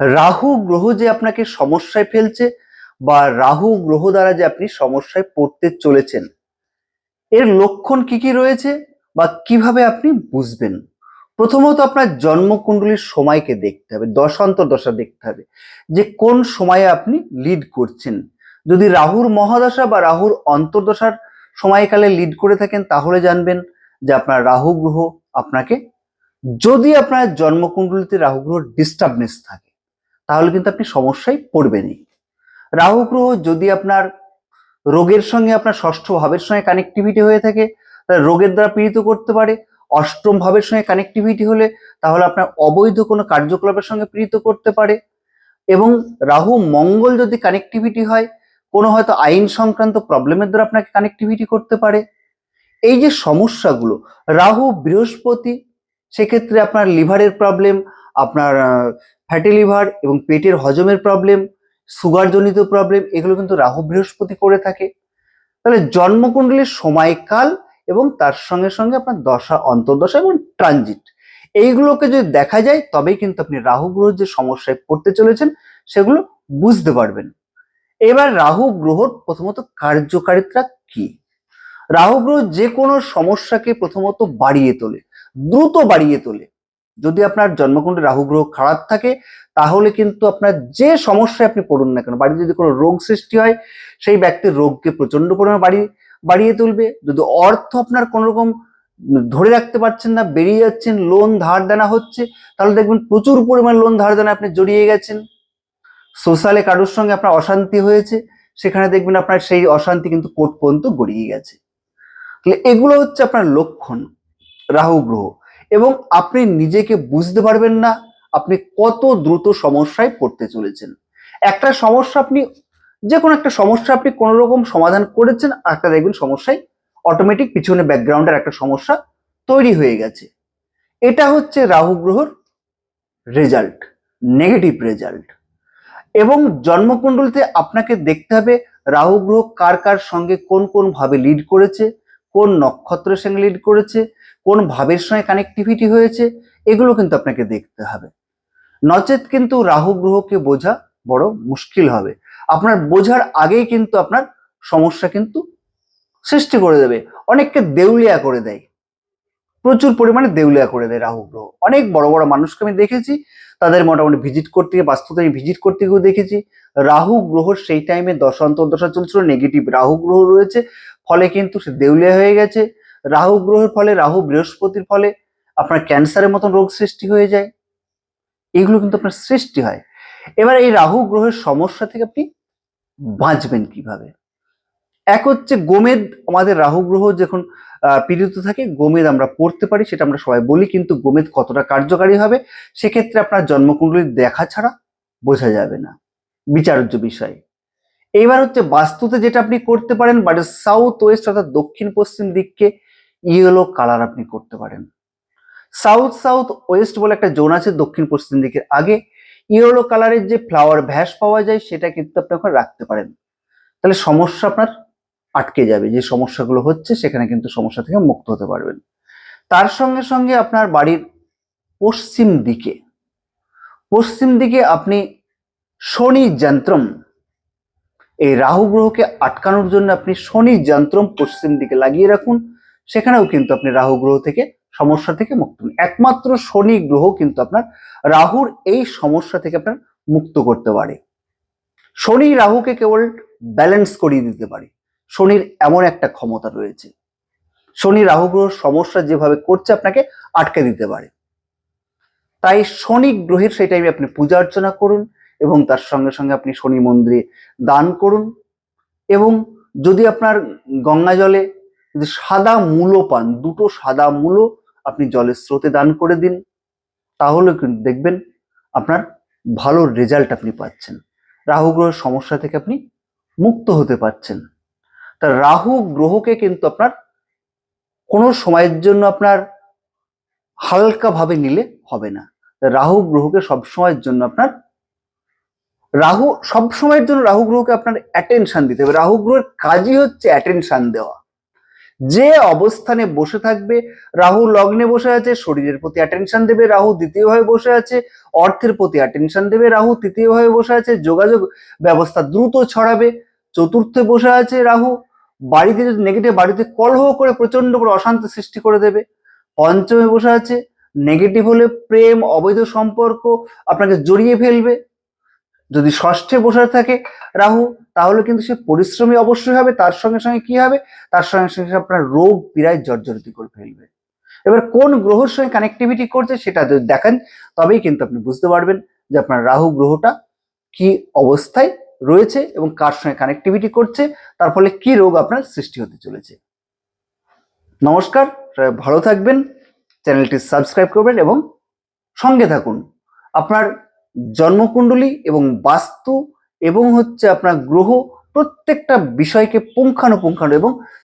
রাহু গ্রহ যে আপনাকে সমস্যায় ফেলছে বা রাহু গ্রহ দ্বারা যে আপনি সমস্যায় পড়তে চলেছেন, এর লক্ষণ কি কি রয়েছে বা কীভাবে আপনি বুঝবেন? প্রথমত আপনার জন্মকুণ্ডলীর সময়কে দেখতে হবে দশান্তর দশা দেখতে হবে, যে কোন সময়ে আপনি লিড করছেন। যদি রাহুর মহাদশা বা রাহুর অন্তর্দশার সময়কালে লিড করে থাকেন, তাহলে জানবেন যে আপনার রাহু গ্রহ আপনাকে, যদি আপনার জন্মকুণ্ডলিতে রাহু গ্রহ ডিস্টার্বনেস থাকে তাহলে কিন্তু আপনি সমস্যায় পড়বেনই। রাহু গ্রহ যদি আপনার রোগের সঙ্গে আপনার ষষ্ঠ ভাবের সঙ্গে কানেক্টিভিটি হয়ে থাকে, তাহলে রোগের দ্বারা পীড়িত করতে পারে। অষ্টম ভাবের সঙ্গে কানেক্টিভিটি হলে তাহলে আপনার অবৈধ কোনো কার্যকলাপের সঙ্গে পীড়িত করতে পারে। এবং রাহু মঙ্গল যদি কানেক্টিভিটি হয়, কোনো হয়তো আইন সংক্রান্ত প্রবলেমের দ্বারা আপনাকে কানেক্টিভিটি করতে পারে। এই যে সমস্যাগুলো, রাহু বৃহস্পতি, সেক্ষেত্রে আপনার লিভারের প্রবলেম আপনার ফ্যাটি লিভার এবং পেটের হজমের প্রবলেম সুগারজনিত প্রবলেম এগুলো কিন্তু রাহু বৃহস্পতি করে থাকে। তাহলে জন্মকুণ্ডলীর সময়কাল এবং তার সঙ্গে সঙ্গে আপনার দশা, অন্তর্দশা এবং ট্রানজিট এইগুলোকে যদি দেখা যায়, তবেই কিন্তু আপনি রাহু গ্রহ যে সমস্যায় পড়তে চলেছেন, সেগুলো বুঝতে পারবেন। এবার রাহু গ্রহর প্রথমত কার্যকারিতা কি? রাহু গ্রহ যে কোনো সমস্যাকে প্রথমত বাড়িয়ে তোলে, দ্রুত বাড়িয়ে তোলে। যদি আপনার জন্মকুণ্ডে রাহু গ্রহ খারাপ থাকে, তাহলে কিন্তু আপনার যে সমস্যায় আপনি পড়ুন না কেন, বাড়িতে যদি কোনো রোগ সৃষ্টি হয়, সেই ব্যক্তির রোগকে প্রচণ্ড পরিমাণে বাড়িয়ে বাড়িয়ে তুলবে। যদি অর্থ আপনার কোনো রকম ধরে রাখতে পারছেন না, বেরিয়ে যাচ্ছেন লোন ধার দেনা হচ্ছে, তাহলে দেখবেন প্রচুর পরিমাণ লোন ধার দেনা আপনি জড়িয়ে গেছেন। সোশ্যালে কারোর সঙ্গে আপনার অশান্তি হয়েছে, সেখানে দেখবেন আপনার সেই অশান্তি কিন্তু কোট পর্যন্ত গড়িয়ে গেছে। তাহলে এগুলো হচ্ছে আপনার লক্ষণ, রাহু গ্রহ। এবং আপনি নিজেকে বুঝতে পারবেন না আপনি কত দ্রুত সমস্যায় পড়তে চলেছেন। একটা সমস্যা আপনি যে কোনো একটা সমস্যা আপনি কোনো রকম সমাধান করেছেন আর একটা দেখবেন সমস্যায় অটোমেটিক পিছনে ব্যাকগ্রাউন্ডের একটা সমস্যা তৈরি হয়ে গেছে। এটা হচ্ছে রাহু গ্রহর রেজাল্ট নেগেটিভ রেজাল্ট এবং জন্মকুণ্ডলিতে আপনাকে দেখতে হবে রাহু গ্রহ কার কার সঙ্গে কোন কোন ভাবে লিড করেছে, কোন নক্ষত্রের সঙ্গে লিড করেছে কোন ভাবের সঙ্গে কানেক্টিভিটি হয়েছে, এগুলো কিন্তু আপনাকে দেখতে হবে। নচেত কিন্তু রাহু গ্রহকে বোঝা বড় মুশকিল হবে। আপনার বোঝার আগেই কিন্তু আপনার সমস্যা কিন্তু সৃষ্টি করে দেবে। অনেককে দেউলিয়া করে দেয়। প্রচুর পরিমাণে দেউলিয়া করে দেয় রাহু গ্রহ। অনেক বড় বড় মানুষকে আমি দেখেছি, তাদের মোটামুটি ভিজিট করতে গিয়ে বাস্তবতা আমি ভিজিট করতে গিয়েও দেখেছি। রাহু গ্রহ সেই টাইমে দশা, অন্তর্দশা চলছিল নেগেটিভ রাহু গ্রহ রয়েছে, ফলে কিন্তু সে দেউলিয়া হয়ে গেছে। রাহু গ্রহের ফলে, রাহু বৃহস্পতির ফলে আপনার ক্যান্সারের মতন রোগ সৃষ্টি হয়ে যায়। এগুলো কিন্তু আপনার সৃষ্টি হয়। এবার এই রাহু গ্রহের সমস্যা থেকে আপনি বাঁচবেন কীভাবে? এক হচ্ছে গোমেদ, আমাদের রাহু গ্রহ যখন পীড়িত থাকে, গোমেদ আমরা পড়তে পারি, সেটা আমরা সবাই বলি, কিন্তু গোমেদ কতটা কার্যকারী হবে, সেক্ষেত্রে আপনার জন্মকুণ্ডলী দেখা ছাড়া বোঝা যাবে না। বিচার্য বিষয়। এইবার হচ্ছে বাস্তুতে যেটা আপনি করতে পারেন, বাট সাউথ ওয়েস্ট অর্থাৎ দক্ষিণ পশ্চিম দিককে ইয়েলো কালার আপনি করতে পারেন। সাউথ সাউথ ওয়েস্ট বলে একটা জোন আছে দক্ষিণ পশ্চিম দিকের। আগে ইয়েলো কালারের যে ফ্লাওয়ার ভ্যাস পাওয়া যায়, সেটা কিন্তু আপনি ওখানে রাখতে পারেন। তাহলে সমস্যা আপনার আটকে যাবে। যে সমস্যাগুলো হচ্ছে, সেখানে কিন্তু সমস্যা থেকে মুক্ত হতে পারবেন। তার সঙ্গে সঙ্গে আপনার বাড়ির পশ্চিম দিকে পশ্চিম দিকে আপনি শনি যন্ত্রম, এই রাহু গ্রহকে আটকানোর জন্য আপনি শনি যন্ত্রম পশ্চিম দিকে লাগিয়ে রাখুন। সেখানেও কিন্তু আপনি রাহু গ্রহ থেকে সমস্যা থেকে মুক্ত একমাত্র শনি গ্রহ কিন্তু আপনার রাহুর এই সমস্যা থেকে আপনার মুক্ত করতে পারে। শনি রাহুকে কেবল ব্যালেন্স করিয়ে দিতে পারে। শনির এমন একটা ক্ষমতা রয়েছে। শনি রাহু গ্রহ সমস্যা যেভাবে করছে আপনাকে আটকে দিতে পারে। তাই শনি গ্রহের সেই টাইমে আপনি পূজা অর্চনা করুন এবং তার সঙ্গে সঙ্গে আপনি শনি মন্দিরে দান করুন এবং যদি আপনার গঙ্গা জলে যদি সাদা মূলো পান, দুটো সাদা মূলো আপনি জলের স্রোতে দান করে দিন। তাহলে কিন্তু দেখবেন আপনার ভালো রেজাল্ট আপনি পাচ্ছেন। রাহু গ্রহের সমস্যা থেকে আপনি মুক্ত হতে পারছেন তা রাহু গ্রহকে কিন্তু আপনার কোনো সময়ের জন্য আপনার হালকাভাবে নিলে হবে না। রাহু গ্রহকে সব সময়ের জন্য আপনার রাহু, সব সময়ের জন্য রাহু গ্রহকে আপনার অ্যাটেনশন দিতে হবে। রাহু গ্রহের কাজই হচ্ছে অ্যাটেনশন দেওয়া। যে অবস্থানে বসে থাকবে, রাহু লগ্নে বসে আছে, শরীরের প্রতি অ্যাটেনশন দেবে, রাহু দ্বিতীয় ভাবে বসে আছে, অর্থের প্রতি অ্যাটেনশন দেবে, রাহু তৃতীয় ভাবে বসে আছে, যোগাযোগ ব্যবস্থা দ্রুত ছড়াবে, চতুর্থে বসে আছে রাহু, বাড়িতে যদি নেগেটিভ বাড়িতে কলহ করে প্রচণ্ড করে অশান্তি সৃষ্টি করে দেবে, পঞ্চমে বসে আছে নেগেটিভ হলে প্রেম, অবৈধ সম্পর্ক আপনাকে জড়িয়ে ফেলবে, যদি ষষ্ঠে বসে থাকে রাহু তাহলে কিন্তু সে পরিশ্রমী অবশ্যই হবে, তার সঙ্গে সঙ্গে কি হবে? তার সঙ্গে সঙ্গে আপনার রোগ পীড়ায় জর্জরিত করে ফেলবে। এবার কোন গ্রহের সঙ্গে কানেক্টিভিটি করছে সেটা যদি দেখেন, তবেই কিন্তু আপনি বুঝতে পারবেন যে আপনার রাহু গ্রহটা কি অবস্থায় রয়েছে এবং কার সঙ্গে কানেক্টিভিটি করছে, তার ফলে কি রোগ আপনার সৃষ্টি হতে চলেছে। নমস্কার ভালো থাকবেন, চ্যানেলটি সাবস্ক্রাইব করবেন এবং সঙ্গে থাকুন। আপনার জন্মকুণ্ডলী এবং বাস্তু এবং হচ্ছে আপনার গ্রহ প্রত্যেকটা বিষয়কে পুঙ্খানুপুঙ্খানু এবং